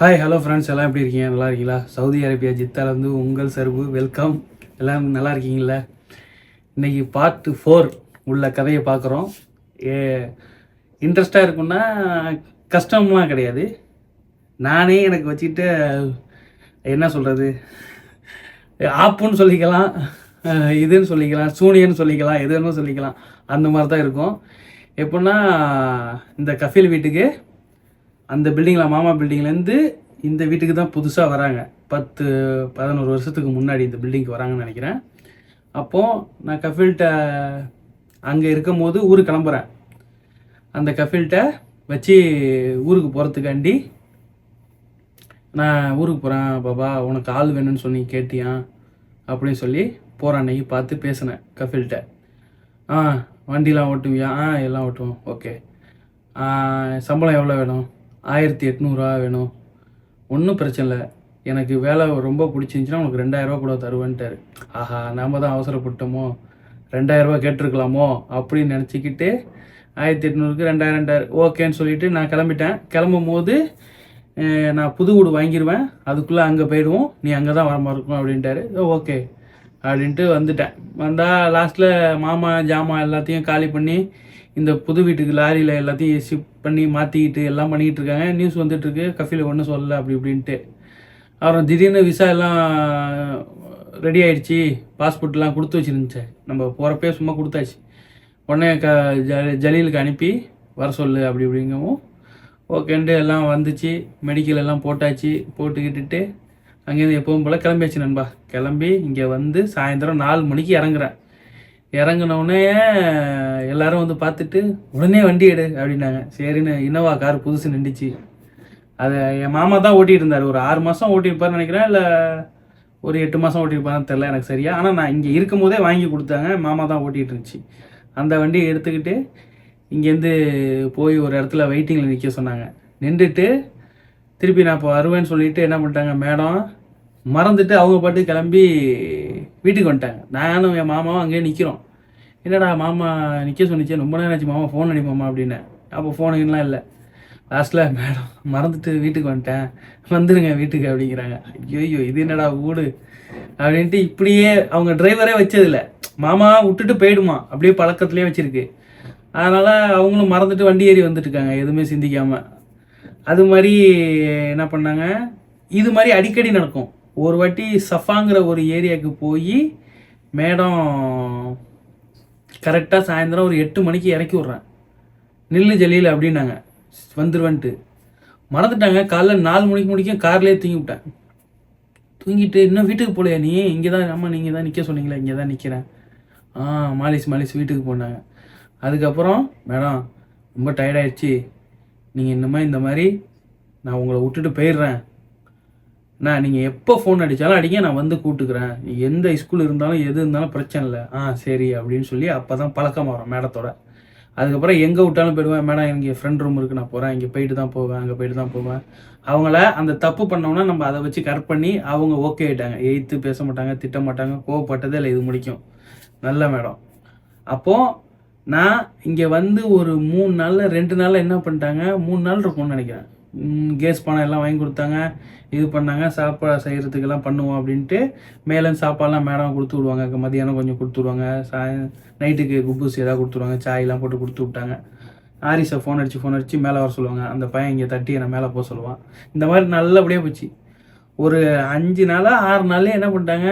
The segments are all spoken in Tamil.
ஹாய் ஹலோ ஃப்ரெண்ட்ஸ் எல்லாம் எப்படி இருக்கீங்க? நல்லா இருக்கீங்களா? சவுதி அரேபியா ஜித்தாலேருந்து உங்கள் சர்வு வெல்கம் எல்லாம் நல்லா இருக்கீங்களா? இன்னைக்கு பார்ட் ஃபோர் உள்ள கதையை பார்க்குறோம். ஏ இன்ட்ரெஸ்டாக இருக்குன்னா கஷ்டம்லாம் கிடையாது. நானே எனக்கு வச்சுக்கிட்டு என்ன சொல்கிறது ஆப்புன்னு சொல்லிக்கலாம் இதுன்னு சொல்லிக்கலாம் சூனியன்னு சொல்லிக்கலாம் எதுன்னு சொல்லிக்கலாம். அந்த மாதிரி தான் இருக்கும். எப்படின்னா இந்த கஃபீல் வீட்டுக்கு அந்த பில்டிங்கில் மாமா பில்டிங்லேருந்து இந்த வீட்டுக்கு தான் புதுசாக வராங்க. பத்து பதினோரு வருஷத்துக்கு முன்னாடி இந்த பில்டிங்க்கு வராங்கன்னு நினைக்கிறேன். அப்போது நான் கஃபில்ட்ட அங்கே இருக்கும்போது ஊருக்கு கிளம்புறேன். அந்த கஃபில்ட்ட வச்சு ஊருக்கு போகிறதுக்காண்டி நான் ஊருக்கு போகிறேன் பாபா உனக்கு ஆள் வேணும்னு சொல்லி கேட்டியான் அப்படின்னு சொல்லி போகிற அன்னைக்கு பார்த்து பேசினேன் கஃபில்கிட்ட. ஆ வண்டிலாம் ஓட்டுவியா? ஆ எல்லாம் ஓட்டுவோம். ஓகே. சம்பளம் எவ்வளோ வேணும்? ஆயிரத்தி எட்நூறுரூவா வேணும். ஒன்றும் பிரச்சனை இல்லை எனக்கு வேலை ரொம்ப பிடிச்சிருந்துச்சின்னா உனக்கு ரெண்டாயிரரூவா கூட தருவேன்ட்டாரு. ஆஹா நாம தான் அவசரப்பட்டோமோ? ரெண்டாயிரரூவா கேட்டிருக்கலாமோ? அப்படின்னு நினச்சிக்கிட்டு ஆயிரத்தி எட்நூறுக்கு ரெண்டாயிரம் ரெண்டாயிரம் ஓகேன்னு சொல்லிவிட்டு நான் கிளம்பிட்டேன். கிளம்பும் போது நான் புது வீடு வாங்கிடுவேன் அதுக்குள்ளே அங்கே போயிடுவோம். நீ அங்கே தான் வர மாதிரி இருக்கும் அப்படின்ட்டாரு. ஓகே. அப்படின்ட்டு வந்துட்டேன். வந்தால் லாஸ்ட்டில் மாமா ஜாமான் எல்லாத்தையும் காலி பண்ணி இந்த புது வீட்டுக்கு லாரியில் எல்லாத்தையும் ஷிஃப்ட் பண்ணி மாற்றிக்கிட்டு எல்லாம் பண்ணிக்கிட்டு இருக்காங்க. நியூஸ் வந்துட்டுருக்கு. கஃபியில் ஒன்றும் சொல்லலை அப்படி இப்படின்ட்டு. அப்புறம் திடீர்னு விசா எல்லாம் ரெடி ஆகிடுச்சி பாஸ்போர்ட்லாம் கொடுத்து வச்சிருந்துச்சு. நம்ம போகிறப்பே சும்மா கொடுத்தாச்சு. உடனே க ஜ- ஜலீலுக்கு அனுப்பி வர சொல்லு அப்படி இப்படிங்கவும். ஓகேன்ட்டு எல்லாம் வந்துச்சு. மெடிக்கல் எல்லாம் போட்டாச்சு. போட்டுக்கிட்டுட்டு அங்கேருந்து எப்பவும் போல் கிளம்பியாச்சு நண்பா. கிளம்பி இங்கே வந்து சாயந்தரம் நாலு மணிக்கு இறங்குறேன் இறங்கினோடனே எல்லாரும் வந்து பார்த்துட்டு உடனே வண்டி எடு அப்படின்னாங்க. சரின்னு இன்னோவா கார் புதுசு நின்றுச்சு. அதை என் மாமா தான் ஓட்டிகிட்டு இருந்தார். ஒரு ஆறு மாதம் ஓட்டியிருப்பார்னு நினைக்கிறேன் இல்லை ஒரு எட்டு மாதம் ஓட்டியிருப்பாருன்னு தெரில எனக்கு சரியா. ஆனால் நான் இங்கே இருக்கும் போதே வாங்கி கொடுத்தாங்க. மாமா தான் ஓட்டிகிட்டு இருந்துச்சு. அந்த வண்டியை எடுத்துக்கிட்டு இங்கேருந்து போய் ஒரு இடத்துல வெயிட்டிங்கில் நிற்க சொன்னாங்க. நின்றுட்டு திருப்பி நான் இப்போ வருவேன்னு சொல்லிவிட்டு என்ன பண்ணிட்டாங்க? மேடம் மறந்துட்டு அவங்க பாட்டு கிளம்பி வீட்டுக்கு வந்துட்டாங்க. நானும் என் மாமாவும் அங்கேயே நிற்கிறோம் என்னடா மாமா நிற்க சொன்னிச்சே ரொம்ப நேரம் ஆச்சு மாமா ஃபோன் அடிப்பாமா அப்படின்னேன் அப்போ ஃபோனுலாம் இல்லை. லாஸ்ட்டில் மேடம் மறந்துட்டு வீட்டுக்கு வந்துட்டேன். வந்துடுங்க வீட்டுக்கு அப்படிங்கிறாங்க. ஐயோ இது என்னடா ஊடு? அப்படின்ட்டு இப்படியே அவங்க டிரைவரே வச்சதில்ல. மாமா விட்டுட்டு போயிடுமா? அப்படியே பழக்கத்துலேயே வச்சுருக்கு. அதனால் அவங்களும் மறந்துட்டு வண்டி ஏறி வந்துட்டுருக்காங்க எதுவுமே சிந்திக்காமல் அது மாதிரி என்ன பண்ணாங்க? இது மாதிரி அடிக்கடி நடக்கும். ஒரு வாட்டி சஃபாங்கிற ஒரு ஏரியாவுக்கு போய் மேடம் கரெக்டாக சாயந்தரம் ஒரு எட்டு மணிக்கு இறக்கி விட்றேன். நில்லு ஜலியில் அப்படின்னாங்க. வந்துடுவேன்ட்டு மறந்துட்டாங்க. காலைல நாலு மணிக்கு முடிக்கும் கார்லேயே தூங்கி விட்டேன். தூங்கிட்டு இன்னும் வீட்டுக்கு போகலையா நீ? இங்கே தான் ஆமாம் நீங்கள் தான் நிற்க சொன்னீங்களே இங்கே தான் நிற்கிறேன் ஆ மாலிஸ் மாலிஸ் வீட்டுக்கு போனாங்க. அதுக்கப்புறம் மேடம் ரொம்ப டயர்டாயிடுச்சு நீங்கள் இன்னுமே இந்த மாதிரி நான் உங்களை விட்டுட்டு போயிடுறேன். நான் நீங்கள் எப்போ ஃபோன் அடித்தாலும் அடிங்க நான் வந்து கூட்டுக்கிறேன். எந்த ஸ்கூல் இருந்தாலும் எது இருந்தாலும் பிரச்சனை இல்லை. ஆ சரி அப்படின்னு சொல்லி அப்போ தான் பழக்கம் வரும் மேடத்தோட. அதுக்கப்புறம் எங்கே விட்டாலும் போயிடுவேன். மேடம் எனக்கு ஃப்ரெண்ட் ரூம் இருக்குது நான் போகிறேன் இங்கே போயிட்டு தான் போவேன் அங்கே போயிட்டு தான் போவேன். அவங்கள அந்த தப்பு பண்ணோம்னா நம்ம அதை வச்சு கரெக்ட் பண்ணி அவங்க ஓகே ஆகிட்டாங்க எய்த்து பேச மாட்டாங்க திட்ட மாட்டாங்க கோவப்பட்டதே இல்லை இது முடிக்கும். நல்ல மேடம். அப்போது நான் இங்கே வந்து ஒரு மூணு நாளில் ரெண்டு நாளில் என்ன பண்ணிட்டாங்க? மூணு நாள் இருக்கும்னு நினைக்கிறேன். கேஸ் பணம் எல்லாம் வாங்கி கொடுத்தாங்க இது பண்ணாங்க சாப்பாடு செய்கிறதுக்கெல்லாம் பண்ணுவோம் அப்படின்ட்டு மேலே சாப்பாடுலாம் மேடம் கொடுத்து விடுவாங்க. மதியானம் கொஞ்சம் கொடுத்து விடுவாங்க. சாய் நைட்டுக்கு குப்பூஸ் ஏதாவது கொடுத்துருவாங்க சாயெல்லாம் போட்டு கொடுத்து விட்டாங்க. ஆரிஸை ஃபோன் அடித்து ஃபோன் அடித்து மேலே வர சொல்லுவாங்க. அந்த பையன் இங்கே தட்டி என்னை மேலே போக சொல்லுவான். இந்த மாதிரி நல்லபடியாக போச்சு. ஒரு அஞ்சு நாளாக ஆறு நாள்லேயே என்ன பண்ணிட்டாங்க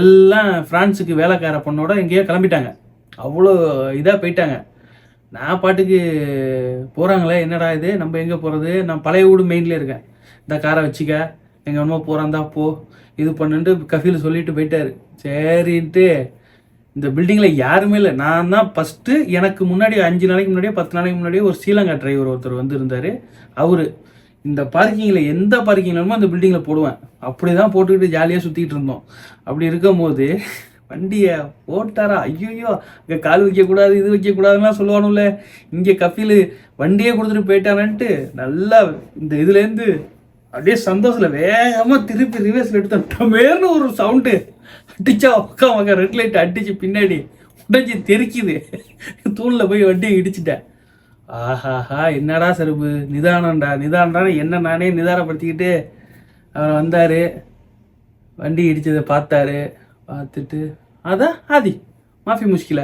எல்லாம் ஃப்ரான்ஸுக்கு வேலைக்கார பொண்ணோட எங்கேயோ கிளம்பிட்டாங்க. அவ்வளோ இதாக போயிட்டாங்க. நான் பாட்டுக்கு போகிறாங்களே என்னடா இது? நம்ம எங்கே போகிறது நான் பழைய வீடு மெயின்லேயே இருக்கேன். இந்த காரை வச்சுக்க. எங்கே அம்மா போகிறாந்தா போ. இது பண்ணுன்ட்டு கஃபீல் சொல்லிட்டு போயிட்டாரு. சரின்ட்டு இந்த பில்டிங்கில் யாருமே இல்லை. நான் தான் ஃபஸ்ட்டு எனக்கு முன்னாடி அஞ்சு நாளைக்கு முன்னாடியே பத்து நாளைக்கு முன்னாடியே ஒரு ஸ்ரீலங்கா டிரைவர் ஒருத்தர் வந்து இருந்தார் அவர் இந்த பார்க்கிங்கில் எந்த பார்க்கிங் வேணுமோ அந்த பில்டிங்கில் போடுவேன். அப்படி தான் போட்டுக்கிட்டு ஜாலியாக சுற்றிக்கிட்டு இருந்தோம். அப்படி இருக்கும்போது வண்டியை ஓட்டாரா ஐயோ இங்கே கால் வைக்கக்கூடாது இது வைக்கக்கூடாதுன்னா சொல்லுவானுல்ல. இங்கே கபில் வண்டியே கொடுத்துட்டு போயிட்டானன்ட்டு நல்லா இந்த இதுலேருந்து அப்படியே சந்தோஷத்தில் வேகமாக திருப்பி ரிவர்ஸில் எடுத்தேன் டமேர்னு ஒரு சவுண்டு அடிச்சா உக்கா ரெட் லைட் அடிச்சு பின்னாடி உடஞ்சி தெரிக்குது. தூணில் போய் வண்டியை இடிச்சிட்டேன் ஆஹாஹா என்னடா செருப்பு? நிதானம்டா நிதானம்டா. என்ன நானே நிதானப்படுத்திக்கிட்டு அவர் வந்தார். வண்டி இடித்ததை பார்த்தாரு. பார்த்துட்டு அதான் ஆதி மாஃபி முஷ்கில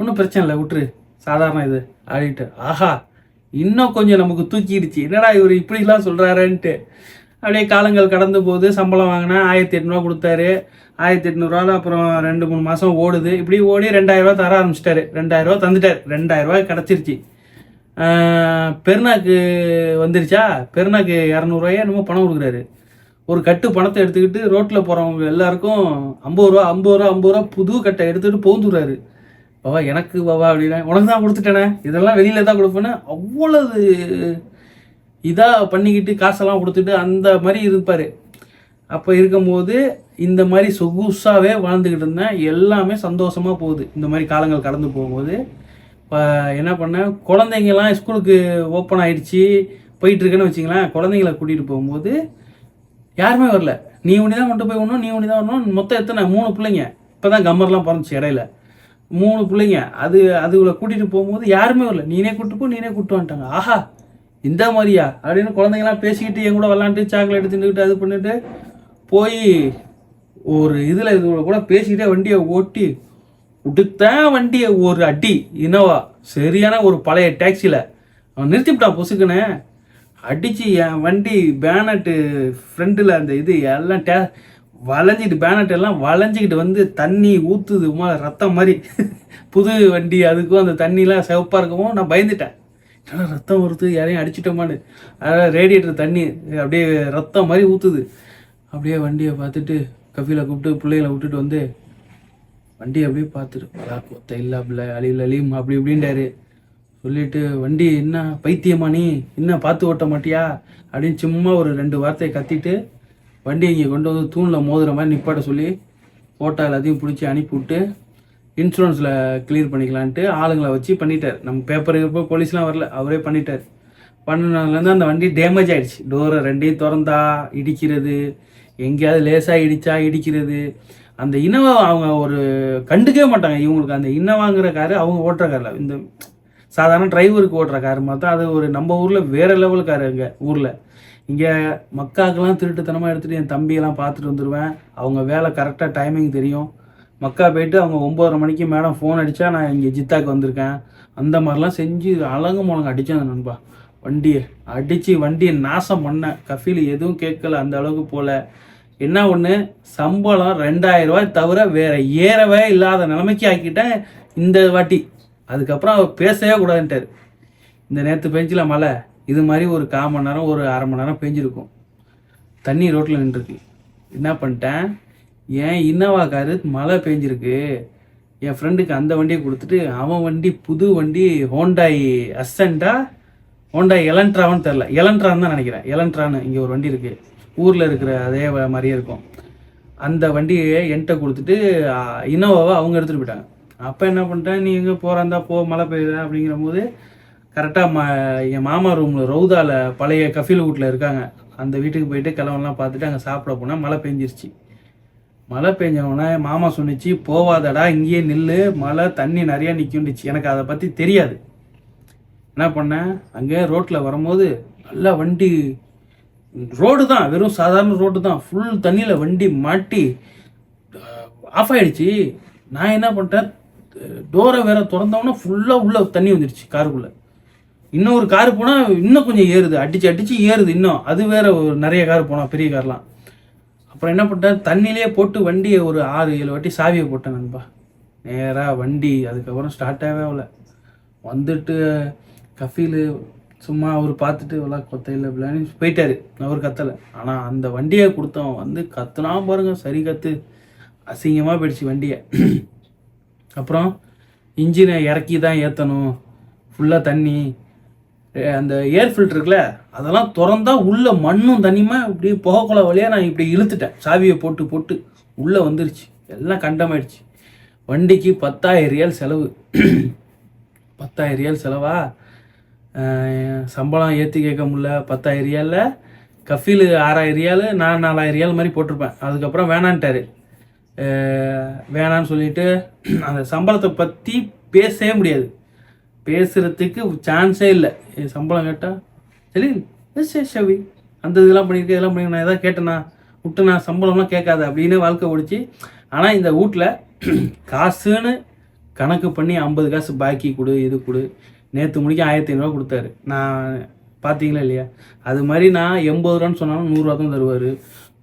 ஒன்றும் பிரச்சனை இல்லை விட்டுரு சாதாரண இது அப்படின்ட்டு. ஆஹா இன்னும் கொஞ்சம் நமக்கு தூக்கிடுச்சு. என்னடா இவர் இப்படிலாம் சொல்கிறாருன்ட்டு அப்படியே காலங்கள் கடந்து போது சம்பளம் வாங்கினா ஆயிரத்தி எட்நூறுவா கொடுத்தாரு. ஆயிரத்தி எட்நூறுவாவில் அப்புறம் ரெண்டு மூணு மாதம் ஓடுது. இப்படி ஓடி ரெண்டாயிரரூவா தர ஆரம்பிச்சிட்டாரு. ரெண்டாயிரரூவா தந்துட்டார். ரெண்டாயிரரூவா கிடச்சிருச்சு. பெருநாக்கு வந்துருச்சா? பெருநாக்கு இரநூறுவாயே என்னமோ பணம் கொடுக்குறாரு. ஒரு கட்டு பணத்தை எடுத்துக்கிட்டு ரோட்டில் போகிறவங்க எல்லாருக்கும் ஐம்பது ரூபா ஐம்பது ரூபா ஐம்பது ரூபா புது கட்டை எடுத்துகிட்டு போந்துடுறாரு. பாவா எனக்கு பாவா அப்படின்னா. உனக்கு தான் கொடுத்துட்டேனே. இதெல்லாம் வெளியில் தான் கொடுப்பேன்னு அவ்வளவு இதாக பண்ணிக்கிட்டு காசெல்லாம் கொடுத்துட்டு அந்த மாதிரி இருப்பார். அப்போ இருக்கும்போது இந்த மாதிரி சொகுசாகவே வாழ்ந்துக்கிட்டு இருந்தேன் எல்லாமே சந்தோஷமாக போகுது. இந்த மாதிரி காலங்கள் கடந்து போகும்போது. இப்போ என்ன பண்ணேன் குழந்தைங்கலாம் ஸ்கூலுக்கு ஓப்பன் ஆகிடுச்சி போயிட்டுருக்குன்னு வச்சிங்களேன் குழந்தைங்கள கூட்டிகிட்டு போகும்போது யாருமே வரல. நீ ஒன்று தான் கொண்டு போய் விடணும் நீ ஒன்று தான் வரணும் மொத்தம் எத்தனை? மூணு பிள்ளைங்க. இப்போ தான் கம்மர்லாம் பிறந்துச்சு இடையில. மூணு பிள்ளைங்க. அது அதுகளை கூட்டிகிட்டு போகும்போது யாருமே வரல. நீனே கூட்டு போ நீனே கூட்டு வந்துட்டாங்க ஆஹா இந்த மாதிரியா? அப்படின்னு குழந்தைங்களாம் பேசிக்கிட்டு என் கூட விளாண்டுட்டு சாக்லேட் தின்னுக்கிட்டு அது பண்ணிட்டு போய் ஒரு இதில் இது கூட பேசிக்கிட்டே வண்டியை ஓட்டி உடுத்தேன் வண்டியை ஒரு அடி. இனோவா சரியான ஒரு பழைய டாக்ஸியில் அவன் நிறுத்திவிட்டான் பொசுக்குன்னு. அடிச்சு என் வண்டி பேனட்டு ஃப்ரண்ட்டில் அந்த இது எல்லாம் டே வளைஞ்சிட்டு பேனட் எல்லாம் வளைஞ்சிக்கிட்டு வந்து தண்ணி ஊற்றுது உமா ரத்தம் மாதிரி. புது வண்டி அதுக்கும் அந்த தண்ணிலாம் சிவப்பாக இருக்கவும் நான் பயந்துட்டேன். ஏன்னா ரத்தம் வருது யாரையும் அடிச்சிட்டோமான்னு. அதாவது ரேடியேட்டர் தண்ணி அப்படியே ரத்தம் மாதிரி ஊற்றுது அப்படியே வண்டியை பார்த்துட்டு கஃபியில் கூப்பிட்டு பிள்ளைகளை விட்டுட்டு வந்து வண்டியை அப்படியே பார்த்துட்டு பலா கொத்த இல்லா அழிவில் அழியும் அப்படி இப்படின்றாரு சொல்லிட்டு வண்டி என்ன பைத்தியமா நீ? என்ன பார்த்து ஓட்ட மாட்டியா? அப்படின்னு சும்மா ஒரு ரெண்டு வார்த்தையை கத்திட்டு வண்டி இங்கே கொண்டு வந்து தூணில் மோதுகிற மாதிரி நிப்பாட்ட சொல்லி ஃபோட்டோ எல்லாத்தையும் பிடிச்சி அனுப்பி விட்டு இன்சூரன்ஸில் கிளியர் பண்ணிக்கலான்ட்டு ஆளுங்களை வச்சு பண்ணிட்டார். நம்ம பேப்பர் இருப்போ போலீஸ்லாம் வரல அவரே பண்ணிட்டார். பண்ணினதுலேருந்து அந்த வண்டி டேமேஜ் ஆகிடுச்சு டோரை ரெண்டையும் திறந்தா இடிக்கிறது எங்கேயாவது லேசாக இடித்தா இடிக்கிறது. அந்த இனவா அவங்க ஒரு கண்டுக்கவே மாட்டாங்க. இவங்களுக்கு அந்த இன்னவாங்கிற காரு அவங்க ஓட்டுற காரில். இந்த சாதாரண டிரைவருக்கு ஓட்டுற கார் பார்த்தா அது ஒரு நம்ம ஊரில் வேறு லெவல் கார் இங்கே ஊரில். இங்கே மக்காக்கெல்லாம் திருட்டுத்தனமாக எடுத்துகிட்டு என் தம்பியெல்லாம் பார்த்துட்டு வந்துடுவேன் அவங்க வேலை கரெக்டாக டைமிங் தெரியும். மக்கா போயிட்டு அவங்க ஒம்பதரை மணிக்கு மேடம் ஃபோன் அடித்தா நான் இங்கே ஜித்தாக்கு வந்திருக்கேன். அந்த மாதிரிலாம் செஞ்சு அழகு முழங்கு அடித்தேன் அந்த நண்பா. வண்டியை அடித்து வண்டியை நாசம் பண்ணேன். கஃபீல் எதுவும் கேட்கல அந்த அளவுக்கு போல். என்ன ஒன்று சம்பளம் ரெண்டாயிரம் ரூபாய் தவிர வேற ஏறவே இல்லாத நிலைமைக்கு ஆக்கிட்டேன் இந்த வாட்டி. அதுக்கப்புறம் அவர் பேசவே கூடாதுன்ட்டார். இந்த நேற்று பெஞ்சில் மழை இது மாதிரி ஒரு கால் மணி நேரம் ஒரு அரை மணி நேரம் பெஞ்சிருக்கும். தண்ணி ரோட்டில் நின்றுருக்கு. என்ன பண்ணிட்டேன்? ஏன் இன்னோவா காரு மழை பெஞ்சிருக்கு? என் ஃப்ரெண்டுக்கு அந்த வண்டியை கொடுத்துட்டு அவன் வண்டி புது வண்டி ஹோண்டாய் அசண்டா ஹோண்டாய் எலன்ட்ராவான்னு தெரில எலன்ட்ரான்னு தான் நினைக்கிறேன். எலன்ட்ரான்னு இங்கே ஒரு வண்டி இருக்குது ஊரில் இருக்கிற அதே மாதிரியே இருக்கும். அந்த வண்டியை என்கிட்ட கொடுத்துட்டு இன்னோவாவை அவங்க எடுத்துகிட்டு போயிட்டாங்க. அப்போ என்ன பண்ணிட்டேன் நீ எங்கே போகிறாந்தா போ மழை பெய்யுது? அப்படிங்கிற போது கரெக்டாக மா என் மாமா ரூமில் ரவுதாவில் பழைய கஃபீல் வீட்டில் இருக்காங்க. அந்த வீட்டுக்கு போயிட்டு கிழவெல்லாம் பார்த்துட்டு அங்கே சாப்பிட போனால் மழை பெஞ்சிருச்சு. மழை பெஞ்சவொடனே மாமா சொன்னிச்சு போவாதடா இங்கேயே நில்லு மழை தண்ணி நிறையா நிற்குண்டுச்சு எனக்கு அதை பற்றி தெரியாது. என்ன பண்ணேன் அங்கே ரோட்டில் வரும்போது நல்லா வண்டி ரோடு தான் வெறும் சாதாரண ரோடு தான். ஃபுல் தண்ணியில் வண்டி மாட்டி ஆஃப் ஆகிடுச்சி நான் என்ன பண்ணிட்டேன் டோரை வேற திறந்தவொன்னே ஃபுல்லாக உள்ள தண்ணி வந்துடுச்சு காருக்குள்ளே. இன்னும் ஒரு கார் போனால் இன்னும் கொஞ்சம் ஏறுது. அடிச்சு அடிச்சு ஏறுது இன்னும். அது வேற ஒரு நிறைய கார் போனால் பெரிய கார்லாம். அப்புறம் என்ன பண்ணிட்டேன்? தண்ணியிலே போட்டு வண்டியை ஒரு ஆறு ஏழு வாட்டி சாவியை போட்டேன் நண்பா. நேராக வண்டி அதுக்கப்புறம் ஸ்டார்ட் ஆகவே ஆகல. வந்துட்டு கஃபீல் சும்மா அவர் பார்த்துட்டு எல்லாம் கொத்தையில் இப்படின்னு போயிட்டாரு. அவர் கத்தலை. ஆனால் அந்த வண்டியை கொடுத்தவன் வந்து கத்துனா பாருங்க சரி கற்று அசிங்கமாக போயிடுச்சு வண்டியை. அப்புறம் இன்ஜினை இறக்கி தான் ஏற்றணும் ஃபுல்லாக தண்ணி அந்த ஏர் ஃபில்டருக்குல அதெல்லாம் திறந்தா உள்ள மண்ணும் தண்ணியுமா இப்படி புகைக்குள்ள வழியாக நான் இப்படி இழுத்துட்டேன். சாவியை போட்டு போட்டு உள்ளே வந்துருச்சு. எல்லாம் கண்டமாயிடுச்சு. வண்டிக்கு பத்தாயிரம் ரியால் செலவு. பத்தாயிரம் ரியால் செலவா? சம்பளம் ஏற்றி கேட்க முடில பத்தாயிரம் ரியாலில் கஃபீல் ஆறாயிரம் ரியால் நான் நாலாயிரம் ரியால் மாதிரி போட்டிருப்பேன். அதுக்கப்புறம் வேணான்ட்டாரு. வேணான்னு சொல்லிட்டு அந்த சம்பளத்தை பற்றி பேசவே முடியாது. பேசுகிறதுக்கு சான்ஸே இல்லை. சம்பளம் கேட்டால் சரி விசேஷவி அந்த இதெல்லாம் பண்ணியிருக்கேன் இதெல்லாம் பண்ணி நான் எதாவது கேட்டேனா விட்டுனா சம்பளம்லாம் கேட்காத அப்படின்னு வாழ்க்கை ஓடிச்சு. ஆனால் இந்த வீட்டில் காசுன்னு கணக்கு பண்ணி ஐம்பது காசு பாக்கி கொடு இது கொடு. நேற்று முடிக்க ஆயிரத்தி ஐநூறுரூவா கொடுத்தாரு. நான் பார்த்தீங்களா இல்லையா? அது மாதிரி நான் எண்பது ரூபான்னு சொன்னாலும் நூறுரூவா தான் தருவார்.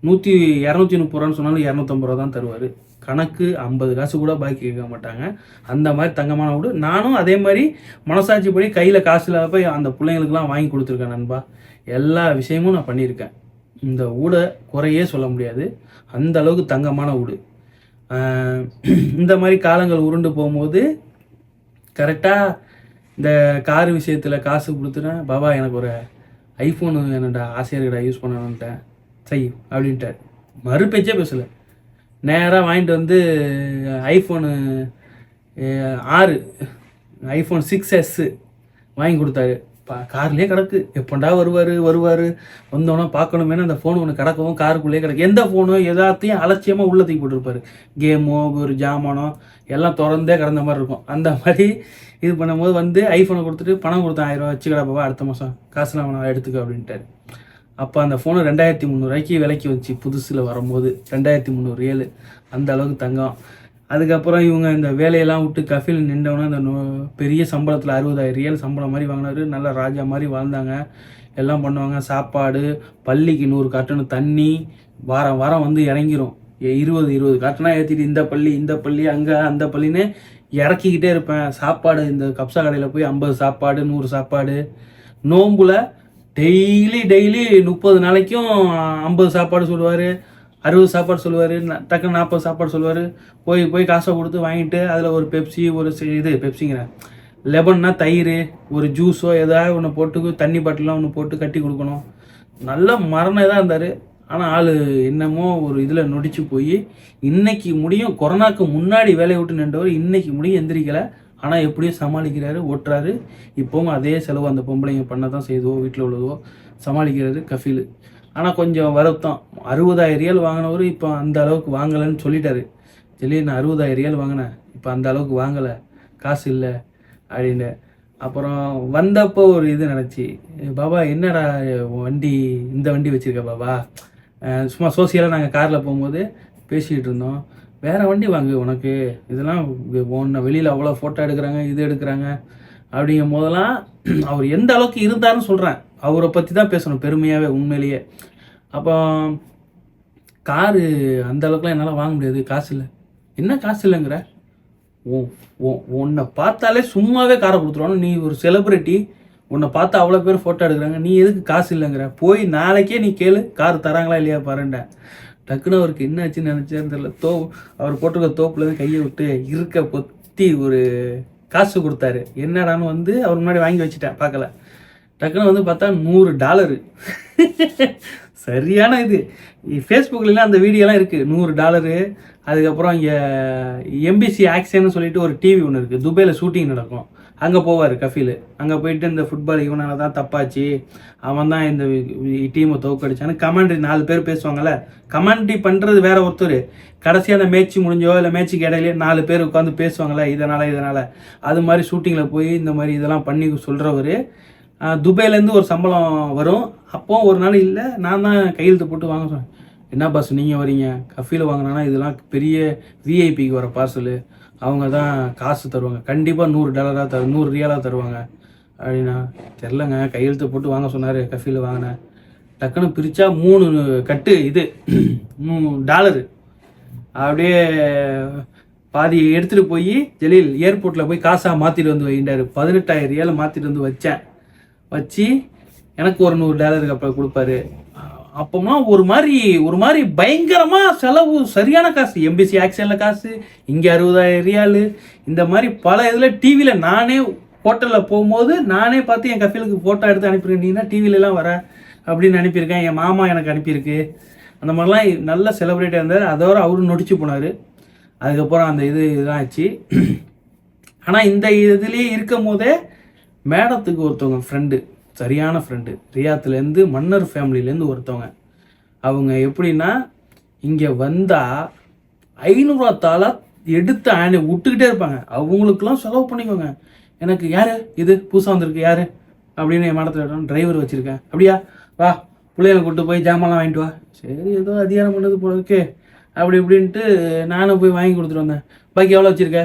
நூற்றி இரநூத்தி முப்பது ரூபான்னு சொன்னாலும் இரநூத்தம்பது ரூபா தான் தருவார். கணக்கு ஐம்பது காசு கூட பாக்கி கேட்க மாட்டாங்க. அந்த மாதிரி தங்கமான வீடு. நானும் அதே மாதிரி மனசாட்சி படி கையில் காசு இல்லாத போய் அந்த பிள்ளைங்களுக்குலாம் வாங்கி கொடுத்துருக்கேன் நண்பா. எல்லா விஷயமும் நான் பண்ணியிருக்கேன். இந்த ஊடை குறையே சொல்ல முடியாது. அந்த அளவுக்கு தங்கமான வீடு. இந்த மாதிரி காலங்கள் உருண்டு போகும்போது கரெக்டாக இந்த கார் விஷயத்தில் காசு கொடுத்துட்டேன். பாபா எனக்கு ஒரு ஐஃபோனு என்னடா ஆசையாக இருக்குடா யூஸ் பண்ணணுன்ட்டேன் செய் அப்படின்ட்டார். மறு பேச்சே பேசலை. நேராக வாங்கிட்டு வந்து ஐஃபோனு ஆறு ஐஃபோன் சிக்ஸ் எஸ்ஸு வாங்கி கொடுத்தாரு. பா கார்லேயே கிடக்கு. எப்போண்டா வருவார் வருவார். வந்தோன்னா பார்க்கணுமேனு அந்த ஃபோன் ஒன்று கிடக்கவும் காருக்குள்ளேயே கிடக்கு. எந்த ஃபோனோ எல்லாத்தையும் அலட்சியமாக உள்ள தூக்கி போட்டிருப்பாரு. கேமோ ஒரு ஜாமானோ எல்லாம் திறந்தே கிடந்த மாதிரி இருக்கும். அந்த மாதிரி இது பண்ணும்போது வந்து ஐஃபோனை கொடுத்துட்டு பணம் கொடுத்தேன் ஆயிரம் ரூபா வச்சுக்கடா பாபா அடுத்த மாதம் காசுலாம் வேணாம் எடுத்துக்க அப்படின்ட்டாரு. அப்போ அந்த ஃபோனு ரெண்டாயிரத்தி முந்நூறுரூவாய்க்கு விலைக்கு வந்துச்சு புதுசில் வரும்போது. ரெண்டாயிரத்தி முந்நூறு ஏழு. அந்த அளவுக்கு தங்கம். அதுக்கப்புறம் இவங்க இந்த வேலையெல்லாம் விட்டு கஃபில் நின்றவொன்னே அந்த நோ- பெரிய சம்பளத்தில் அறுபதாயிரம் ரியல் சம்பளம் மாதிரி வாங்கினாரு. நல்ல ராஜா மாதிரி வாழ்ந்தாங்க. எல்லாம் பண்ணுவாங்க. சாப்பாடு பள்ளிக்கு நூறு காட்டணும் தண்ணி. வாரம் வாரம் வந்து இறங்கிரும். இருபது இருபது கார்ட்டனாக ஏற்றிட்டு இந்த பள்ளி இந்த பள்ளி அங்கே அந்த பள்ளின்னு இறக்கிக்கிட்டே இருப்பேன். சாப்பாடு இந்த கப்சா கடையில் போய் ஐம்பது சாப்பாடு நூறு சாப்பாடு. நோம்புல டெய்லி டெய்லி முப்பது நாளைக்கும் ஐம்பது சாப்பாடு சொல்லுவார் அறுபது சாப்பாடு சொல்லுவார் டக்குன்னு நாற்பது சாப்பாடு சொல்லுவார். போய் போய் காசை கொடுத்து வாங்கிட்டு அதில் ஒரு பெப்சி ஒரு இது பெப்சிங்கிறேன் லெபன்னா தயிர் ஒரு ஜூஸோ ஏதாவது ஒன்று போட்டு தண்ணி பாட்டிலாம் ஒன்று போட்டு கட்டி கொடுக்கணும். நல்ல மரணம் தான் இருந்தார். ஆனால் ஆள் என்னமோ ஒரு இதில் நொடிச்சு போய் இன்னைக்கு முடியும் கொரோனாக்கு முன்னாடி வேலையை விட்டு நின்றவர் இன்னைக்கு முடியும் எந்திரிக்கலை. ஆனால் எப்படியும் சமாளிக்கிறாரு ஓட்டுறாரு. இப்போவும் அதே செலவு அந்த பொம்பளைங்க பண்ண தான் செய்தோ வீட்டில் உள்ளதோ சமாளிக்கிறாரு கஃபீல். ஆனால் கொஞ்சம் வருத்தம். அறுபதாயிரம் ரியல் வாங்கினவர் இப்போ அந்த அளவுக்கு வாங்கலைன்னு சொல்லிட்டாரு. சொல்லி நான் அறுபதாயிரம் ரியல் வாங்கினேன். இப்போ அந்த அளவுக்கு வாங்கலை. காசு இல்லை. அப்படின்னு. அப்புறம் வந்தப்போ ஒரு இது நினச்சி பாபா என்னடா வண்டி இந்த வண்டி வச்சிருக்க பாபா? சும்மா சோசியலாக நாங்கள் காரில் போகும்போது பேசிக்கிட்டு இருந்தோம். வேறு வண்டி வாங்கு உனக்கு. இதெல்லாம் உன்னை வெளியில் அவ்வளோ ஃபோட்டோ எடுக்கிறாங்க இது எடுக்கிறாங்க. அப்படிங்கும் போதெல்லாம் அவர் எந்த அளவுக்கு இருந்தார்னு சொல்கிறேன் அவரை பற்றி தான் பேசணும் பெருமையாகவே உண்மையிலேயே. அப்போ காரு அந்த அளவுக்குலாம் என்னால் வாங்க முடியாது. காசு இல்லை. என்ன காசு இல்லைங்கிற? உன்னை பார்த்தாலே சும்மாவே காரை கொடுத்துருவானு. நீ ஒரு செலிப்ரிட்டி உன்னை பார்த்து அவ்வளோ பேர் ஃபோட்டோ எடுக்கிறாங்க. நீ எதுக்கு காசு இல்லைங்கிற? போய் நாளைக்கே நீ கேளு கார் தராங்களா இல்லையா பாருண்டேன் டக்குன்னு அவருக்கு என்ன ஆச்சுன்னு நினச்சேன்னு தெரியல. தோ அவர் போட்டிருக்க தோப்புலேருந்து கையை விட்டு இருக்க பொத்தி ஒரு காசு கொடுத்தாரு. என்னடான்னு வந்து அவர் முன்னாடி வாங்கி வச்சுட்டேன் பார்க்கல. டக்குன்னு வந்து பார்த்தா நூறு டாலரு. சரியான இது. ஃபேஸ்புக்லாம் அந்த வீடியோலாம் இருக்குது நூறு டாலரு. அதுக்கப்புறம் இங்கே எம்பிசி ஆக்ஷன்னு சொல்லிட்டு ஒரு டிவி ஒன்று இருக்குது துபாயில் ஷூட்டிங் நடக்கும். அங்கே போவார் கஃபீல். அங்கே போயிட்டு இந்த ஃபுட்பால் இவனால தான் தப்பாச்சு. அவன் தான் இந்த டீமை தோக்கடிச்சான்னு கமெண்ட்ரி நாலு பேர் பேசுவாங்கல்ல. கமெண்ட்ரி பண்ணுறது வேற ஒருத்தர். கடைசியாக அந்த மேட்ச் முடிஞ்சோ இல்லை மேட்ச்சுக்கு இடையிலே நாலு பேர் உட்காந்து பேசுவாங்களே இதனால் இதனால். அது மாதிரி ஷூட்டிங்கில் போய் இந்த மாதிரி இதெல்லாம் பண்ணி சொல்கிறவர் துபாயிலேருந்து ஒரு சம்பளம் வரும். அப்போ ஒரு நாள் இல்லை நான் தான் கையெழுத்து போட்டு வாங்க சொன்னேன். என்ன பாஸ் நீங்கள் வரீங்க? கஃபீல் வாங்கினா இதெல்லாம் பெரிய விஐபிக்கு வர பார்சலு அவங்க தான் காசு தருவாங்க. கண்டிப்பாக நூறு டாலராக தரு நூறு ரியலாக தருவாங்க. அப்படின்னா தெரிலங்க கையெழுத்து போட்டு வாங்க சொன்னார் கஃபீல் வாங்கினேன் டக்குன்னு பிரித்தா மூணு கட்டு இது. மூணு டாலரு அப்படியே பாதி எடுத்துகிட்டு போய் ஜலீல் ஏர்போர்ட்டில் போய் காசாக மாற்றிட்டு வந்து வைண்டாரு பதினெட்டாயிரம் ரியால் மாற்றிட்டு வந்து வச்சேன். வச்சு எனக்கு ஒரு நூறு டாலருக்கு அப்புறம் கொடுப்பாரு. அப்போமா ஒரு மாதிரி ஒரு மாதிரி பயங்கரமாக செலவு சரியான காசு. எம்பிசி ஆக்ஷனில் காசு இங்கே அறுபதாயிரம் ரியாலு இந்த மாதிரி பல இதில் டிவியில் நானே ஹோட்டலில் போகும்போது நானே பார்த்து என் கஃபீலுக்கு ஃபோட்டோ எடுத்து அனுப்பியிருக்கேன். நீனா டிவிலலாம் வர? அப்படின்னு அனுப்பியிருக்கேன். என் மாமா எனக்கு அனுப்பியிருக்கு. அந்த மாதிரிலாம் நல்ல செலிப்ரேட்டாக இருந்தார். அதோட அவரும் நொடிச்சு போனார். அதுக்கப்புறம் அந்த இது இதெல்லாம் ஆச்சு. ஆனால் இந்த இதுலேயே இருக்கும் போதே மேடத்துக்கு ஒருத்தவங்க ஃப்ரெண்டு சரியான ஃப்ரெண்டு ரியாத்துலேருந்து மன்னர் ஃபேமிலிலேருந்து ஒருத்தவங்க. அவங்க எப்படின்னா இங்கே வந்தால் ஐநூறுவா தாளா எடுத்து ஆணை விட்டுக்கிட்டே இருப்பாங்க. அவங்களுக்குலாம் செலவு பண்ணிக்கோங்க. எனக்கு யார்? இது புதுசாக வந்திருக்கு யார்? அப்படின்னு என் மாடத்தில் டிரைவர் வச்சுருக்கேன். அப்படியா? வா பிள்ளைகளை கூட்டு போய் ஜாமான்லாம் வாங்கிட்டு வா. சரி ஏதோ அதிகாரம் பண்ணது போல ஓகே அப்படி இப்படின்ட்டு நானும் போய் வாங்கி கொடுத்துட்டு வந்தேன். பாக்கி எவ்வளோ வச்சுருக்க?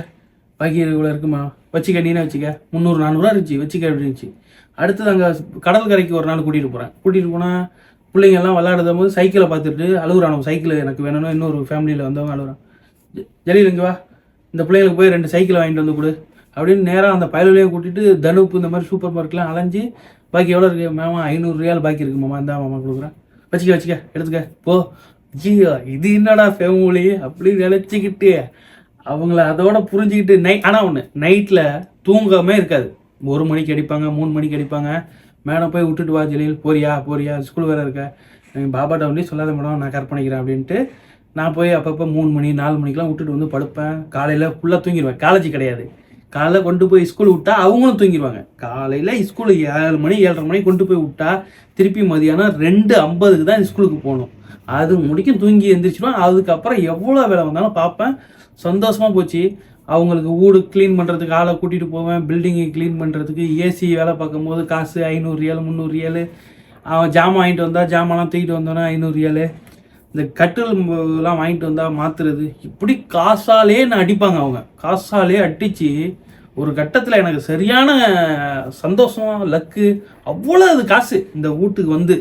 பாக்கி இவ்வளோ இருக்குமா? வச்சுக்க நீனே வச்சுக்க. முந்நூறு நானூறுரூவா இருந்துச்சு. வச்சுக்க அப்படி இருந்துச்சு. அடுத்தது அங்கே கடற்கரைக்கு ஒரு நாள் கூட்டிகிட்டு போகிறேன் கூட்டிகிட்டு போனால் பிள்ளைங்க எல்லாம் போது சைக்கிளை பார்த்துட்டு அழுகுறானோ சைக்கிள் எனக்கு வேணும்னு இன்னொரு ஃபேமிலியில் வந்தவங்க அழுகுறான் ஜ- இங்கே வா. இந்த பிள்ளைங்களுக்கு போய் ரெண்டு சைக்கிள் வாங்கிட்டு வந்து கொடு. அப்படின்னு நேராக அந்த பயலுலையும் கூட்டிட்டு தனுப்பு இந்த மாதிரி சூப்பர் மார்க்கெட்லாம் அலைஞ்சு பாக்கி எவ்வளோ இருக்குது மாமா? ஐநூறு ரியால் பாக்கி இருக்கு மாமா. இந்தா மாமா கொடுக்குறேன். வச்சுக்க வச்சுக்க. எடுத்துக்க. போ. ஜியோ இது என்னடா ஃபேமிலி அப்படி நினச்சிக்கிட்டு அவங்கள அதோட புரிஞ்சுக்கிட்டு நைட் ஆனால் ஒன்று நைட்டில் தூங்காமே இருக்காது. ஒரு மணிக்கு அடிப்பாங்க மூணு மணிக்கு அடிப்பாங்க. மேடம் போய் விட்டுட்டு வா ஜெலீல். போறியா? போறியா? ஸ்கூல் வேறு இருக்க. நீங்கள் பாபாட்ட வந்து சொல்லாத மேடம் நான் கற்பனைக்கிறேன் அப்படின்ட்டு நான் போய் அப்பப்போ மூணு மணி நாலு மணிக்கெலாம் விட்டுட்டு வந்து படுப்பேன். காலையில் ஃபுல்லாக தூங்கிடுவேன் காலேஜ் கிடையாது. காலைல கொண்டு போய் ஸ்கூல் விட்டா அவங்களும் தூங்கிடுவாங்க காலையில் ஸ்கூலு ஏழு மணி ஏழரை மணி கொண்டு போய் விட்டா திருப்பி மதியானம் ரெண்டு ஐம்பதுக்கு தான் ஸ்கூலுக்கு போகணும். அது முடிக்கும் தூங்கி எந்திரிச்சிடுவேன். அதுக்கப்புறம் எவ்வளோ வேலை வந்தாலும் பார்ப்பேன். சந்தோஷமாக போச்சு. அவங்களுக்கு வீடு க்ளீன் பண்ணுறதுக்கு ஆளை கூட்டிகிட்டு போவேன். பில்டிங்கை க்ளீன் பண்ணுறதுக்கு ஏசி வேலை பார்க்கும்போது காசு ஐநூறு ரியல் முந்நூறு ரியல் அவன் ஜாமான் வாங்கிட்டு வந்தால் ஜாமான்லாம் தூக்கிட்டு வந்தோன்னா ஐநூறு ரியல் இந்த கட்டில் வாங்கிட்டு வந்தால் மாற்றுறது இப்படி காசாலே நான் அடிப்பாங்க அவங்க. காசாலே அடித்து ஒரு கட்டத்தில் எனக்கு சரியான சந்தோஷம் லக்கு அவ்வளோ அது காசு இந்த வீட்டுக்கு வந்து.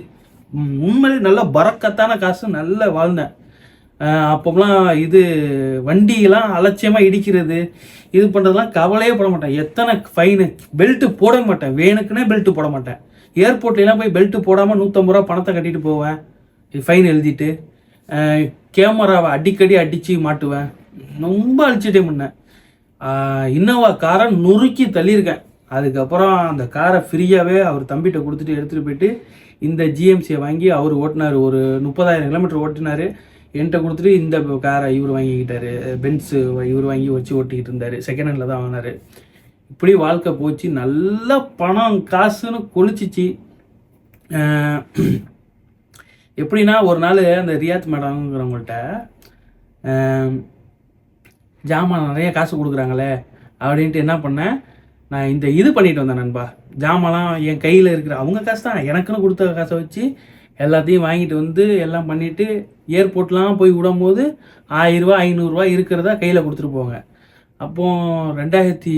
உண்மையிலே நல்ல பறக்கத்தான காசு நல்லா வாழ்ந்தேன் அப்போலாம் இது வண்டியெல்லாம் அலட்சியமாக இடிக்கிறது இது பண்ணுறதுலாம் கவலையே போட மாட்டேன். எத்தனை ஃபைனு பெல்ட்டு போட மாட்டேன். வேணுக்குன்னே பெல்ட்டு போட மாட்டேன். ஏர்போர்ட்லாம் போய் பெல்ட்டு போடாமல் நூற்றம்பது ரூபா பணத்தை கட்டிட்டு போவேன். ஃபைன் எழுதிட்டு கேமராவை அடிக்கடி அடித்து மாட்டுவேன். ரொம்ப அழிச்சிட்டே முன்னேன். இன்னோவா காரை நொறுக்கி தள்ளியிருக்கேன். அதுக்கப்புறம் அந்த காரை ஃப்ரீயாகவே அவர் தம்பிகிட்ட கொடுத்துட்டு எடுத்துகிட்டு போயிட்டு இந்த ஜிஎம்சியை வாங்கி அவர் ஓட்டினார். ஒரு முப்பதாயிரம் கிலோமீட்டர் ஓட்டினார். என்கிட்ட கொடுத்துட்டு இந்த காரை இவர் வாங்கிக்கிட்டாரு. பென்ஸு இவர் வாங்கி வச்சு ஓட்டிக்கிட்டு இருந்தார். செகண்ட் ஹேண்டில் தான் வாங்கினார். இப்படி வாழ்க்கை போச்சு. நல்ல பணம் காசுன்னு கொளிச்சிச்சு. எப்படின்னா ஒரு நாள் அந்த ரியாத் மேடம்ங்கிறவங்கள்ட்ட ஜாமான் நிறைய காசு கொடுக்குறாங்களே அப்படின்ட்டு என்ன பண்ணேன் நான் இந்த இது பண்ணிட்டு வந்தேன் நண்பா. ஜாமான்லாம் என் கையில் இருக்கிற அவங்க காசு தான். எனக்குன்னு கொடுத்த காசை வச்சு எல்லாத்தையும் வாங்கிட்டு வந்து எல்லாம் பண்ணிவிட்டு ஏர்போர்ட்லாம் போய் விடும்போது ஆயிரரூவா ஐநூறுரூவா இருக்கிறதா கையில் கொடுத்துட்டு போங்க. அப்போ ரெண்டாயிரத்தி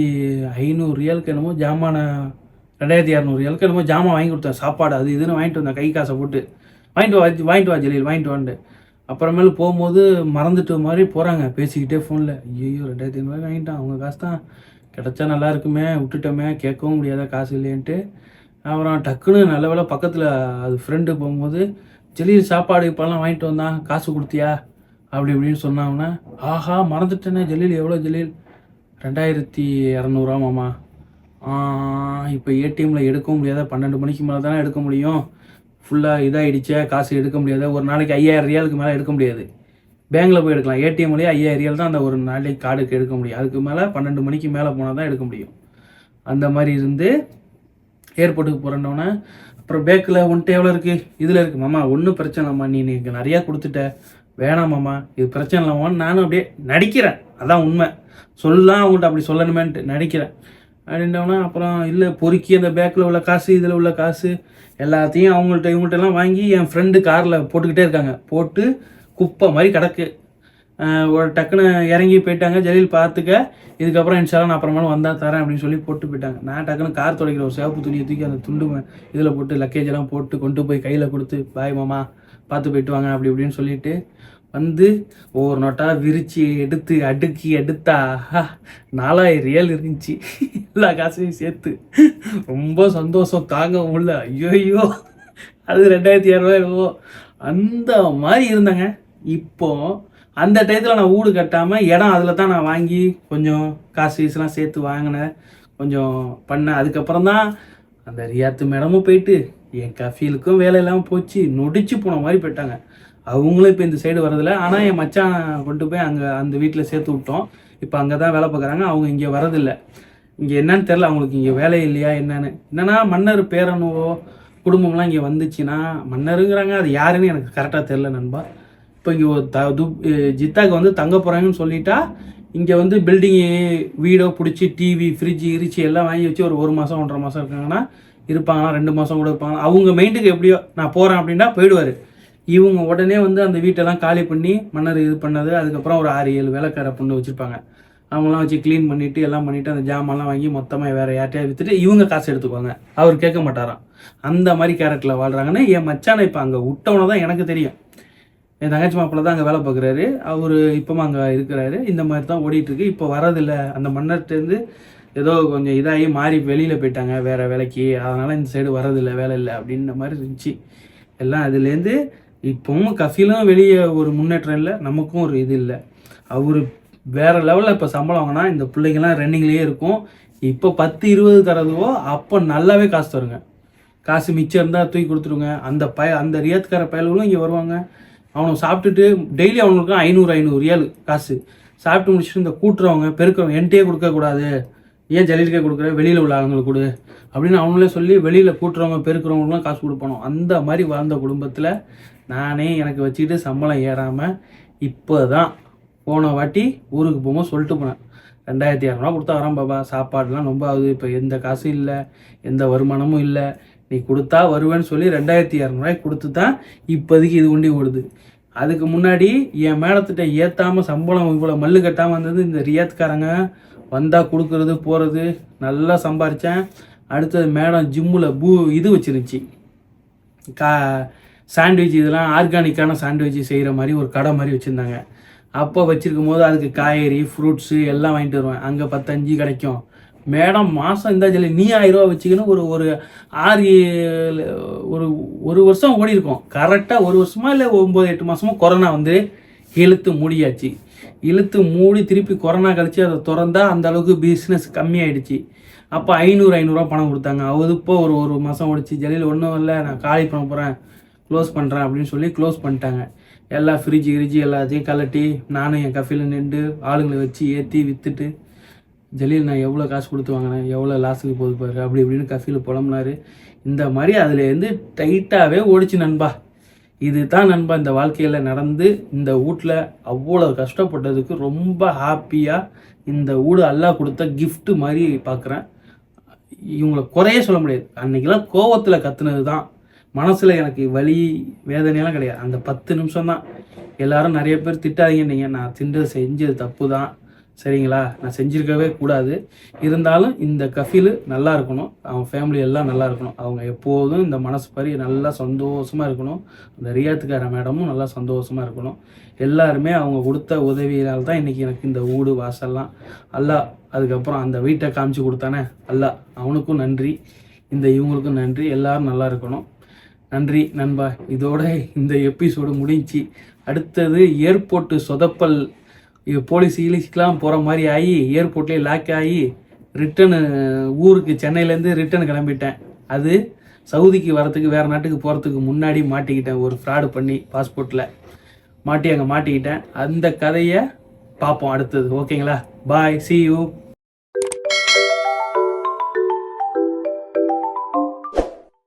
ஐநூறு ரியலுக்கு என்னமோ ஜாமான ரெண்டாயிரத்தி இரநூறு ரியலுக்கு என்னமோ ஜாமான் வாங்கி கொடுத்தேன். சாப்பாடு அது இதுன்னு வாங்கிட்டு வந்தேன். கை காசை போட்டு. வாங்கிட்டு வா வாங்கிட்டு வா ஜெலீல் வாங்கிட்டு வாண்டு அப்புறமேல போகும்போது மறந்துட்டு மாதிரி போகிறாங்க பேசிக்கிட்டே ஃபோனில் ஐயோ ரெண்டாயிரத்தி ஐநூறுவா வாங்கிட்டான். அவங்க காசு தான் கிடச்சா நல்லா இருக்குமே விட்டுட்டோமே கேட்கவும் முடியாத காசு இல்லைன்ட்டு அப்புறம் டக்குன்னு நல்ல வேலை பக்கத்தில் அது ஃப்ரெண்டு போகும்போது ஜெலியில் சாப்பாடு இப்போல்லாம் வாங்கிட்டு வந்தான் காசு கொடுத்தியா? அப்படி இப்படின்னு சொன்னாங்கன்னா ஆஹா மறந்துட்டேனே ஜெலீல் எவ்வளோ ஜெலீல்? ரெண்டாயிரத்தி இரநூறுவா மாமா. இப்போ ஏடிஎம்மில் எடுக்கவும் முடியாத பன்னெண்டு மணிக்கு மேலே தானே எடுக்க முடியும். ஃபுல்லாக இதாகிடுச்சே காசு எடுக்க முடியாது. ஒரு நாளைக்கு ஐயாயிரம் ரியாலுக்கு மேலே எடுக்க முடியாது. பேங்க்கில் போய் எடுக்கலாம். ஏடிஎம்லேயே ஐயாயிரம் ரியால் தான் அந்த ஒரு நாளைக்கு கார்டுக்கு எடுக்க முடியும். அதுக்கு மேலே பன்னெண்டு மணிக்கு மேலே போனால் தான் எடுக்க முடியும். அந்த மாதிரி இருந்து ஏர்போர்ட்டுக்கு போகிறேன்னொன்னே அப்புறம் பேக்கில் ஒன்ட்டு எவ்வளோ இருக்குது இதில் இருக்குது மாமா ஒன்றும் பிரச்சனை இல்லைம்மா நீ எனக்கு நிறையா கொடுத்துட்ட. வேணாம் மாமா இது பிரச்சனை இல்லைம்மான்னு நானும் அப்படியே நடிக்கிறேன். அதான் உண்மை. சொல்லலாம் அவங்கள்ட்ட அப்படி சொல்லணுமேன்ட்டு நடிக்கிறேன். அப்படின்றவனா அப்புறம் இல்லை பொறுக்கி அந்த பேக்கில் உள்ள காசு இதில் உள்ள காசு எல்லாத்தையும் அவங்கள்ட்ட இவங்கள்ட்டெல்லாம் வாங்கி என் ஃப்ரெண்டு காரில் போட்டுக்கிட்டே இருக்காங்க. போட்டு குப்பை மாதிரி கிடக்கு. ஒரு டக்குன்னு இறங்கி போயிட்டாங்க. ஜலீல் பார்த்துக்க. இதுக்கப்புறம் இன்ஷால்லாம் நான் அப்புறமேலும் வந்தால் தரேன் அப்படின்னு சொல்லி போட்டு போயிட்டாங்க. நான் டக்குன்னு கார் துடைக்கிற ஒரு சிவப்பு துணியை தூக்கி அந்த துண்டு இதில் போட்டு லக்கேஜ் எல்லாம் போட்டு கொண்டு போய் கையில் கொடுத்து பாய் மாமா பார்த்து போயிட்டு வாங்க அப்படி இப்படின்னு சொல்லிட்டு வந்து ஒவ்வொரு நோட்டாக விரித்து எடுத்து அடுக்கி எடுத்தா நாலாயிரம் ரியல் இருந்துச்சு. எல்லா காசையும் சேர்த்து. ரொம்ப சந்தோஷம். தாங்க முடியல. ஐயோ அது ரெண்டாயிரத்தி இரநூறுவா அந்த மாதிரி இருந்தாங்க. இப்போ அந்த டயத்தில் நான் வீடு கட்டாமல் இடம் அதில் தான் நான் வாங்கி கொஞ்சம் காசு கீசுலாம் சேர்த்து வாங்கினேன். கொஞ்சம் பண்ணேன். அதுக்கப்புறம் தான் அந்த ரியாத்து மேடமும் போயிட்டு என் கஃபீலுக்கும் வேலை இல்லாமல் போச்சு. நொடிச்சு போன மாதிரி போயிட்டாங்க. அவங்களும் இப்போ இந்த சைடு வரதில்ல ஆனால் என் மச்சான் கொண்டு போய் அங்கே அந்த வீட்டில் சேர்த்து விட்டோம். இப்போ அங்கே தான் வேலை பார்க்குறாங்க. அவங்க இங்கே வரதில்லை இங்கே என்னன்னு தெரில அவங்களுக்கு இங்கே வேலை இல்லையா என்னன்னு. என்னன்னா மன்னர் பேரனுவோ குடும்பம்லாம் இங்கே வந்துச்சுன்னா மன்னருங்கிறாங்க. அது யாருன்னு எனக்கு கரெக்டாக தெரில நண்பா. இப்போ இங்கே த து ஜித்தாக்கு வந்து தங்க போகிறாங்கன்னு சொல்லிட்டா இங்கே வந்து பில்டிங்கு வீடோ பிடிச்சி டிவி ஃப்ரிட்ஜு இரிச்சி எல்லாம் வாங்கி வச்சு ஒரு ஒரு மாதம் ஒன்றரை மாதம் இருக்காங்கன்னா இருப்பாங்கன்னா ரெண்டு மாதம் கூட இருப்பாங்க அவங்க மைண்டுக்கு எப்படியோ நான் போகிறேன் அப்படின்னா போயிடுவார். இவங்க உடனே வந்து அந்த வீட்டெல்லாம் காலி பண்ணி மன்னர் இது பண்ணது அதுக்கப்புறம் ஒரு ஆறு ஏழு வேலைக்கார பொண்ணு வச்சுருப்பாங்க. அவங்களாம் வச்சு க்ளீன் பண்ணிவிட்டு எல்லாம் பண்ணிவிட்டு அந்த ஜாமான்லாம் வாங்கி மொத்தமாக வேறு யார்ட்டையா விற்றுட்டு இவங்க காசு எடுத்துக்குவாங்க. அவர் கேட்க மாட்டாராம். அந்த மாதிரி கேரக்டரில் வாழ்கிறாங்கன்னு என் மச்சானை இப்போ அங்கே விட்டவனை தான் எனக்கு தெரியும். என் தங்கச்சி மாப்பிள்ள தான் அங்கே வேலை பார்க்குறாரு. அவர் இப்போவும் அங்கே இருக்கிறாரு. இந்த மாதிரி தான் ஓடிட்டுருக்கு. இப்போ வரதில்லை அந்த மன்னர்கிட்டேருந்து ஏதோ கொஞ்சம் இதாகி மாறி வெளியில் போயிட்டாங்க. வேறு வேலைக்கு. அதனால் இந்த சைடு வரதில்லை வேலை இல்லை அப்படின்ற மாதிரி இருந்துச்சு. எல்லாம் அதுலேருந்து இப்போவும் கஃபிலும் வெளியே ஒரு முன்னேற்றம் இல்லை. நமக்கும் ஒரு இது இல்லை. அவர் வேற லெவலில் இப்போ சம்பளம் வாங்கினா இந்த பிள்ளைங்கள்லாம் ரன்னிங்லேயே இருக்கும். இப்போ பத்து இருபது தரதுவோ அப்போ நல்லாவே காசு தருங்க. காசு மிச்சம் இருந்தால் தூக்கி கொடுத்துருங்க. அந்த பய அந்த ரியத்துக்கார பயல்களும் இங்கே வருவாங்க. அவனை சாப்பிட்டுட்டு டெய்லி அவனுக்கு ஐநூறு ஐநூறு ஏழு காசு. சாப்பிட்டு முடிச்சுட்டு இந்த கூட்டுறவங்க பெருக்கிறவங்க என்கிட்டயே கொடுக்கக்கூடாது ஏன் ஜலீலுக்கே கொடுக்குற? வெளியில் உள்ள ஆளுங்களுக்கு கொடு. அப்படின்னு அவங்களே சொல்லி வெளியில் கூட்டுறவங்க பெருக்கிறவங்களுக்குலாம் காசு கொடுப்பணும். அந்த மாதிரி வாழ்ந்த குடும்பத்தில் நானே எனக்கு வச்சுக்கிட்டு சம்பளம் ஏறாமல் இப்போ தான் போன வாட்டி ஊருக்கு போகும்போது சொல்லிட்டு போனேன். ரெண்டாயிரத்தி இரநூறுவா கொடுத்தா வரேன் பாபா. சாப்பாடுலாம் ரொம்ப ஆகுது. இப்போ எந்த காசும் இல்லை. எந்த வருமானமும் இல்லை. நீ கொடுத்தா வருவேன்னு சொல்லி ரெண்டாயிரத்தி இரநூறுவாய்க்கு கொடுத்து தான் இப்போதைக்கு இது ஒண்டி ஓடுது. அதுக்கு முன்னாடி என் மேடத்திட்ட ஏற்றாமல் சம்பளம் இவ்வளோ மல்லு கட்டாமல் வந்தது இந்த ரியாத்காரங்க. வந்தால் கொடுக்கறது போகிறது நல்லா சம்பாரித்தேன் அடுத்தது மேடம் ஜிம்மில் பூ இது வச்சிருந்துச்சு. கா சாண்ட்விச் இதெல்லாம் ஆர்கானிக்கான சாண்ட்விச் செய்கிற மாதிரி ஒரு கடை மாதிரி வச்சுருந்தாங்க. அப்போ வச்சுருக்கும் போது அதுக்கு காய்கறி ஃப்ரூட்ஸு எல்லாம் வாங்கிட்டு வருவேன். அங்கே பத்தஞ்சு கிடைக்கும். மேடம் மாதம் இந்த சொல்லி நீ ஆயிரம் ரூபா வச்சுக்கணும் ஒரு ஒரு ஆறு ஏழு, ஒரு ஒரு வருஷம் ஓடி இருக்கும் கரெக்டாக ஒரு வருஷமா இல்லை ஒம்பது எட்டு மாதமா கொரோனா வந்து இழுத்து மூடியாச்சு. இழுத்து மூடி திருப்பி கொரோனா கழிச்சு அதை திறந்தா அந்த அளவுக்கு பிஸ்னஸ் கம்மியாயிடுச்சு. அப்போ ஐநூறு ஐநூறுரூவா பணம் கொடுத்தாங்க. அது இப்போ ஒரு ஒரு மாதம் ஓடிச்சு. ஜலியில் ஒன்றும் இல்லை நான் காலி பண்ண போகிறேன் க்ளோஸ் பண்ணுறேன் அப்படின்னு சொல்லி க்ளோஸ் பண்ணிட்டாங்க. எல்லா ஃப்ரிட்ஜ் கிரிட்ஜ் எல்லாத்தையும் கலட்டி நானும் என் கஃபியில் நின்று ஆளுங்களை வச்சு ஏற்றி விற்றுட்டு ஜலீல் நான் எவ்வளோ காசு கொடுத்து வாங்கினேன் எவ்வளோ லாஸுக்கு போகுது பாரு அப்படி இப்படின்னு கஃபியில் புலம்புனாரு. இந்த மாதிரி அதுலேருந்து டைட்டாகவே ஓடிச்சு நண்பா. இது தான் நண்பா இந்த வாழ்க்கையில் நடந்து இந்த வீட்டில் அவ்வளோ கஷ்டப்பட்டதுக்கு ரொம்ப ஹாப்பியாக இந்த வீடு அல்லாஹ் கொடுத்த கிஃப்ட்டு மாதிரி பார்க்குறேன் இவங்களை குறைய சொல்ல முடியாது. அன்றைக்கெல்லாம் கோவத்தில் கத்துனது தான் மனசில் எனக்கு வலி வேதனையெல்லாம் கிடையாது. அந்த பத்து நிமிஷம் தான் எல்லாரும் நிறைய பேர் திட்டாதீங்கன்னீங்க நான் திண்டது செஞ்சது தப்பு தான் சரிங்களா? நான் செஞ்சுருக்கவே கூடாது. இருந்தாலும் இந்த கஃபீல் நல்லா இருக்கணும். அவன் ஃபேமிலி எல்லாம் நல்லா இருக்கணும். அவங்க எப்போதும் இந்த மனசு பறி நல்லா சந்தோஷமாக இருக்கணும். அந்த ரியாத்துக்கார மேடமும் நல்லா சந்தோஷமாக இருக்கணும். எல்லாருமே அவங்க கொடுத்த உதவியால் தான் இன்றைக்கி எனக்கு இந்த வீடு வாசல்லாம். அல்லாஹ் அதுக்கப்புறம் அந்த வீட்டை காமிச்சு கொடுத்தானே? அல்லாஹ் அவனுக்கும் நன்றி. இந்த இவங்களுக்கும் நன்றி. எல்லோரும் நல்லா இருக்கணும். நன்றி நண்பா. இதோட இந்த எபிசோடு முடிஞ்சுச்சு அடுத்தது ஏர்போர்ட்டு சொதப்பல் போலீஸ் ஈலிஸ்க்கெலாம் போகிற மாதிரி ஆகி ஏர்போர்ட்லேயே லாக் ஆகி ரிட்டனு ஊருக்கு சென்னையிலேருந்து ரிட்டன் கிளம்பிட்டேன். அது சவுதிக்கு வரத்துக்கு வேறு நாட்டுக்கு போகிறதுக்கு முன்னாடி மாட்டிக்கிட்டேன். ஒரு ஃப்ராடு பண்ணி பாஸ்போர்ட்டில் மாட்டி அங்கே மாட்டிக்கிட்டேன். அந்த கதையை பார்ப்போம் அடுத்தது. ஓகேங்களா பாய் சி யூ